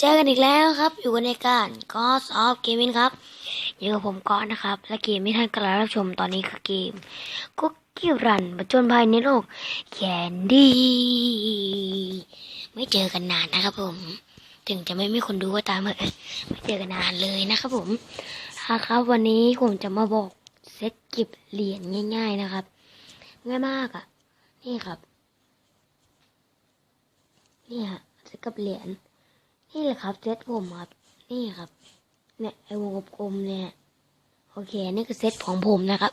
เจอกันอีกแล้วครับ อยู่กันในการก็สอบเกมมินครับอยู่กับผมก้อนนะครับ และเกมที่ท่านกำลังรับชมตอนนี้คือเกมคุกกี้รันประจนภัยในโลกแคนดี้ไม่เจอกันนานนะครับผม ถึงจะไม่มีคนดูก็ตามเอะไม่เจอกันนานเลยนะครับผมนะครับวันนี้ผมจะมาบอกเซตเก็บเหรียญง่าย ๆนะครับ ง่ายมากอะ่ะ นี่ครับ นี่ฮะเซตกับเหรียญ นี่แหละครับเซตผมครับ นี่ครับ เนี่ยไอวงกลมเนี่ยโอเคนี่คือเซตของผมนะครับ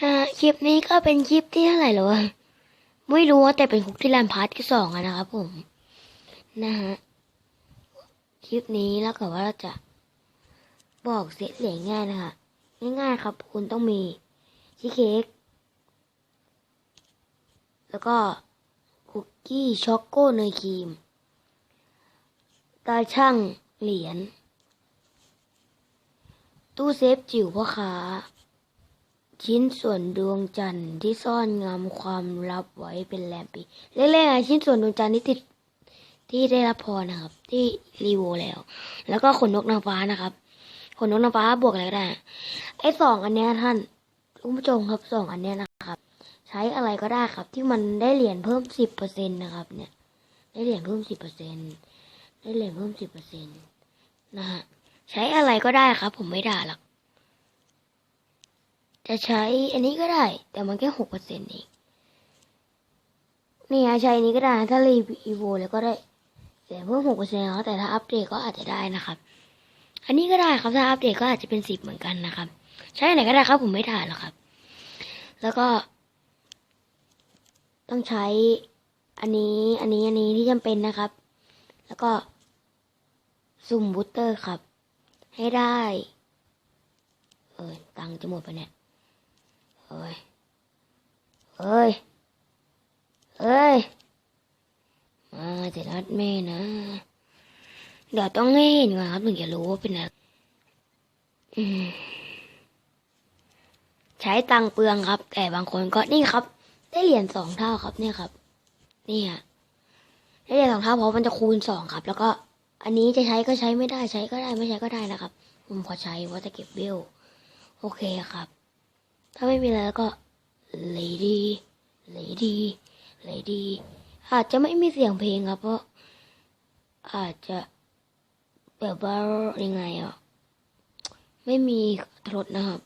อ่าคลิปนี้ก็เป็นคลิปที่เท่าไหร่หรอวะไม่รู้แต่เป็นคุกที่แลนพาร์ทที่สองอะนะครับผม นะฮะคลิปนี้แล้วก็ว่าจะบอกเซตเหรียญง่ายนะคะง่ายๆครับ คุณต้องมีชีสเค้กแล้วก็คุกกี้ช็อกโกเนยครีม ตาช่างเหรียญ ตู้เซฟจิ๋วพ่อค้าชิ้นส่วนดวงจันทร์ที่ซ่อนงำความลับไว้เป็นแรมปีแรกๆชิ้นส่วนดวงจันทร์ที่ติดที่ได้รับพรนะครับ ที่รีโวแล้ว แล้วก็ขนนกนางฟ้านะครับ ขนนกนางฟ้าบวกอะไรก็ได้ไอ้สองอันเนี้ยท่านคุณผู้ชมครับสองอันเนี้ยนะครับ ใช้อะไรก็ได้ครับ ที่มันได้เหรียญเพิ่มสิบเปอร์เซ็นต์นะครับ เนี่ย ได้เหรียญเพิ่มสิบเปอร์เซ็นต์ ได้เหรียญเพิ่มสิบเปอร์เซ็นต์นะฮะ ใช้อะไรก็ได้ครับ ผมไม่ด่าหรอก จะใช้อันนี้ก็ได้ แต่มันแค่หกเปอร์เซ็นต์เองนี่ใช้อันนี้ก็ได้ ถ้ารีวิวแล้วก็ได้เหรียญเพิ่มหกเปอร์เซ็นต์แล้วแต่ถ้าอัปเดตก็อาจจะได้นะครับ อันนี้ก็ได้ครับ ถ้าอัปเดตก็อาจจะเป็นสิบเหมือนกันนะครับ ใช้ไหนก็ได้ครับ ผมไม่ด่าหรอกครับ แล้วก็ ต้องใช้อันนี้ อันนี้ อันนี้ที่จำเป็นนะครับ แล้วก็ซุ่มบูสเตอร์ครับ ให้ได้ เอ้ยตังจะหมดไปเนี่ยเอ้ยเอ้ยเอ้ยมาจะนัดแม่นะ เดี๋ยวต้องให้เห็นก่อนครับถึงจะรู้ว่าเป็นอะไรใช้ตังเปลืองครับ แต่บางคนก็นี่ครับ ได้เหรียญสองเท่าครับเนี่ยครับ นี่ฮะ เหรียญสองเท่าเพราะมันจะคูณสองครับ แล้วก็อันนี้จะใช้ก็ใช้ไม่ได้ใช้ก็ได้ไม่ใช้ก็ได้นะครับ ผมขอใช้เพราะจะเก็บเบลโอเคครับ ถ้าไม่มีอะไรแล้วก็ lady lady lady อาจจะไม่มีเสียงเพลงครับ เพราะอาจจะแบบว่ายังไงอะไม่มีทรดนะครับ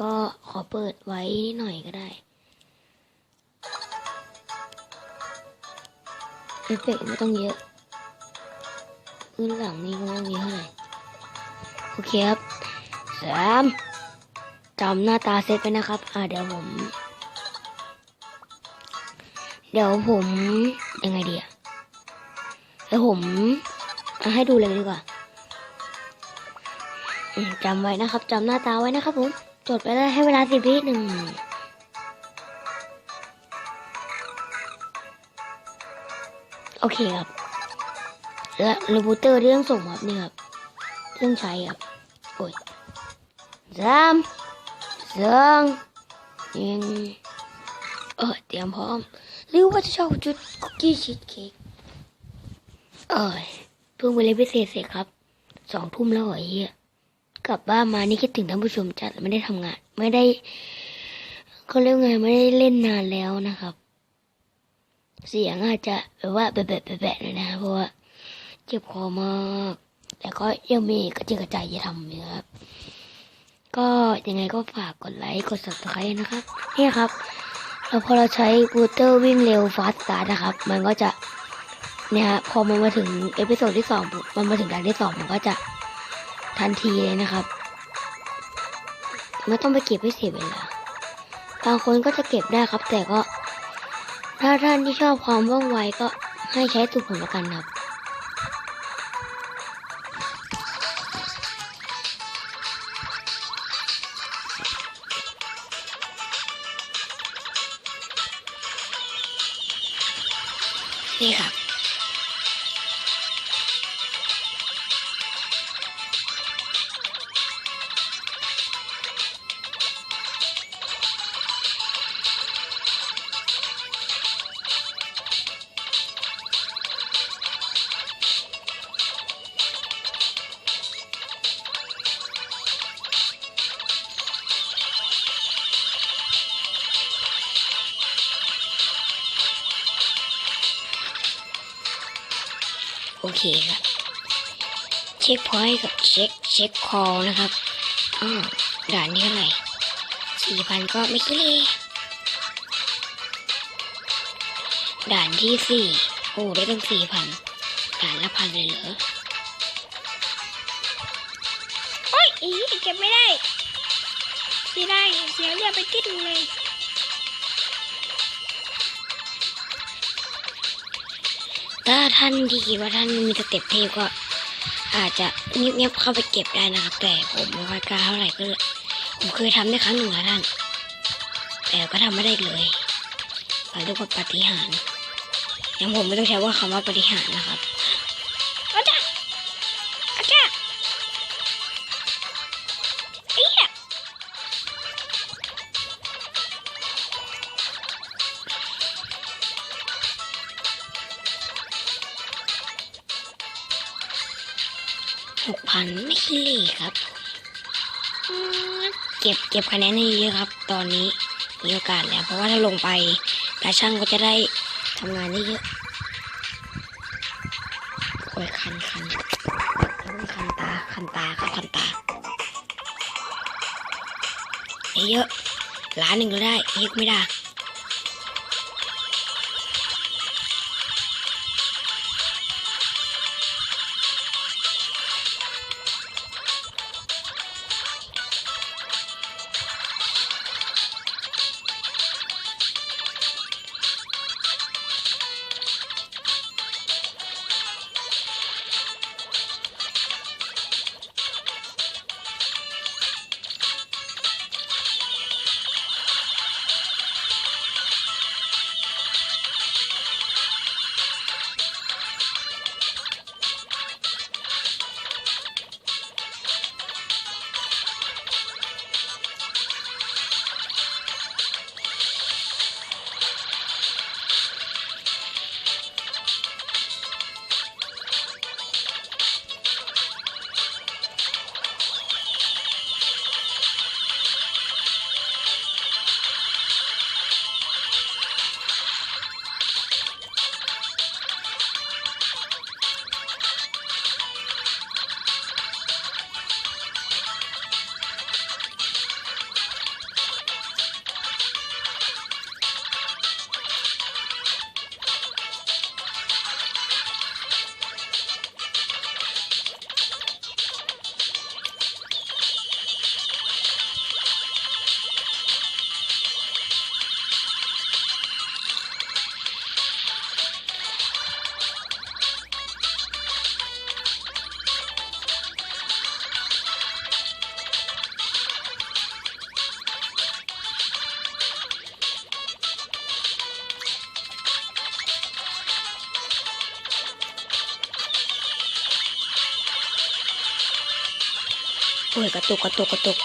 ก็ขอเปิดไว้หน่อยก็ได้ เอฟเฟกต์ไม่ต้องเยอะพื้นหลังนี่ก็ไม่มีเท่าไหร่โอเคครับสามจำหน้าตาเซตไปนะครับ อ่าเดี๋ยวผม เดี๋ยวผมยังไงดีอะเดี๋ยวผมให้ดูเลยดีกว่าจำไว้นะครับจำหน้าตาไว้นะครับผมจดไปได้ให้เวลาสิบวิหนึ่ง โอเคครับ และรีบูเตอร์ที่ต้องส่งครับนี่ครับเครื่องใช้ครับ โอ้ยสามสองหนึ่งเออเตรียมพร้อม หรือว่าจะชอบจุดคุกกี้ชีสเค้กเอ้ยเพิ่งไปเล่นพิเศษเสร็จครับ สองทุ่มแล้วเหรอไอ้เฮียกลับบ้านมานี่คิดถึงท่านผู้ชมจัดไม่ได้ทำงาน ไม่ได้เขาเรียกไงไม่ได้เล่นนานแล้วนะครับ เสียงอาจจะแบบว่าแบะแบะแบะแบะหน่อยนะเพราะว่าเจ็บคอมากแต่ก็ยังมีกระเจิงกระจายจะทำอยู่ครับ ก็ยังไงก็ฝากกดไลค์กด subscribe นะครับนี่ครับแล้วพอเราใช้บูเตอร์วิ่งเร็วฟาสต์าร์ทนะครับ มันก็จะเนี่ยฮะพอมันมาถึงเอพิโซดที่สองมันมาถึงด่านที่สองมันก็จะทันทีเลยนะครับ ไม่ต้องไปเก็บให้เสียเวลาบางคนก็จะเก็บได้ครับ แต่ก็ ถ้าท่านที่ชอบความว่องไวก็ให้ใช้สูตรผมละกันครับ โอเคครับ เช็คพอยต์กับเช็คเช็คคอลนะครับอ้าวด่านนี้เท่าไหร่สี่พันก็ไม่คิดเลยด่านที่สี่โอ้ได้ตั้งสี่พันด่านละพันเลยเหรอโอ้ยอีเก็บไม่ได้เสีได้เสียเรียกไปติดเลย ถ้าท่านที่คิดว่าท่านมีสเต็ปเทพก็ อาจจะเงียบๆเข้าไปเก็บได้นะครับ แต่ผมไม่ค่อยกล้าเท่าไหร่ก็เลยผมเคยทำได้ครั้งหนึ่งแล้วท่าน แต่ก็ทำไม่ได้เลยเราเรียกว่าปฏิหารย์อย่างผมไม่ต้องใช้ว่าคำว่าปฏิหารนะครับ หกพันไม่ขี้เหร่ครับ เก็บเก็บคะแนนให้เยอะครับ ตอนนี้มีโอกาสแล้ว เพราะว่าถ้าลงไปตาช่างก็จะได้ทำงานได้เยอะโอ้ยคันคันคันตาคันตาครับคันตาเยอะล้านหนึ่งก็ได้เยอะไม่ได้ อ้ยกระตุกกระตุกกระตุก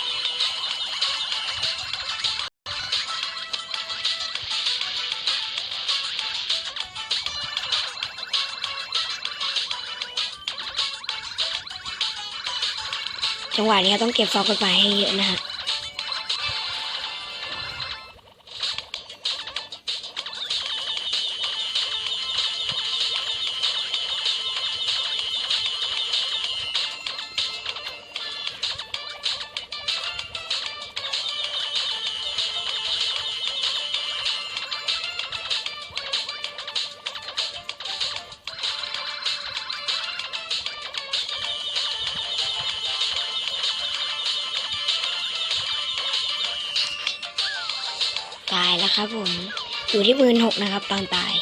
จังหวะนี้ต้องเก็บฟอกกฎหมายให้เยอะนะฮะ ครับผม อยู่ที่หมื่นหกนะครับตอนตาย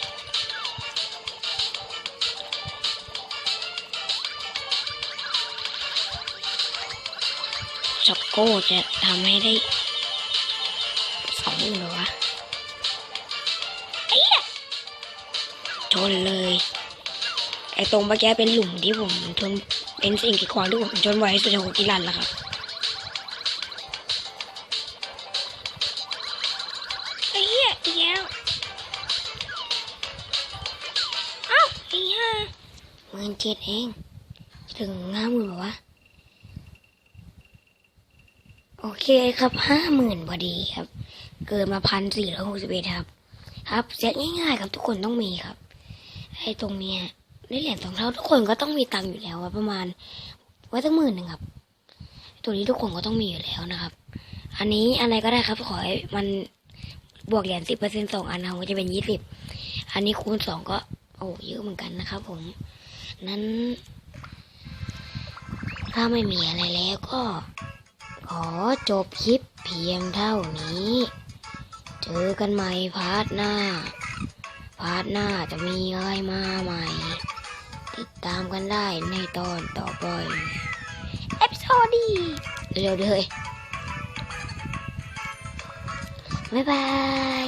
จ็อกโก้จะทำให้ได้สองหมื่นเหรอวะไอ้เหี้ยชนเลย ไอ้ตรงเมื่อกี้เป็นหลุมที่ผมชนเป็นสิ่งกีดขวางที่ผมชนไว้สุดของกิรันแล้วครับ อีกแล้วเอ้าไอ้ห่าหมื่นเจ็ดเอง ถึงห้าหมื่นวะ โอเคครับห้าหมื่นพอดีครับ เกินมาพันสี่ร้อยหกสิบเอ็ดครับ ครับเซตง่ายๆครับทุกคนต้องมีครับ ไอ้ตรงเนี้ยได้เหรียญสองเท่าทุกคนก็ต้องมีตังค์อยู่แล้วอะประมาณ ไว้สักหมื่นหนึ่งครับ ตัวนี้ทุกคนก็ต้องมีอยู่แล้วนะครับ อันนี้อะไรก็ได้ครับขอให้มัน บวกเหรียญสิบเปอร์เซ็นต์สองอันนะก็จะเป็นยี่สิบอันนี้คูณสองก็ โอ้เยอะเหมือนกันนะครับผม นั้น ถ้าไม่มีอะไรแล้วก็ ขอจบคลิปเพียงเท่านี้ เจอกันใหม่พาร์ทหน้า พาร์ทหน้าจะมีอะไรมาใหม่ ติดตามกันได้ในตอนต่อไปเอพิโซดดีเร็วๆเลย บ๊ายบาย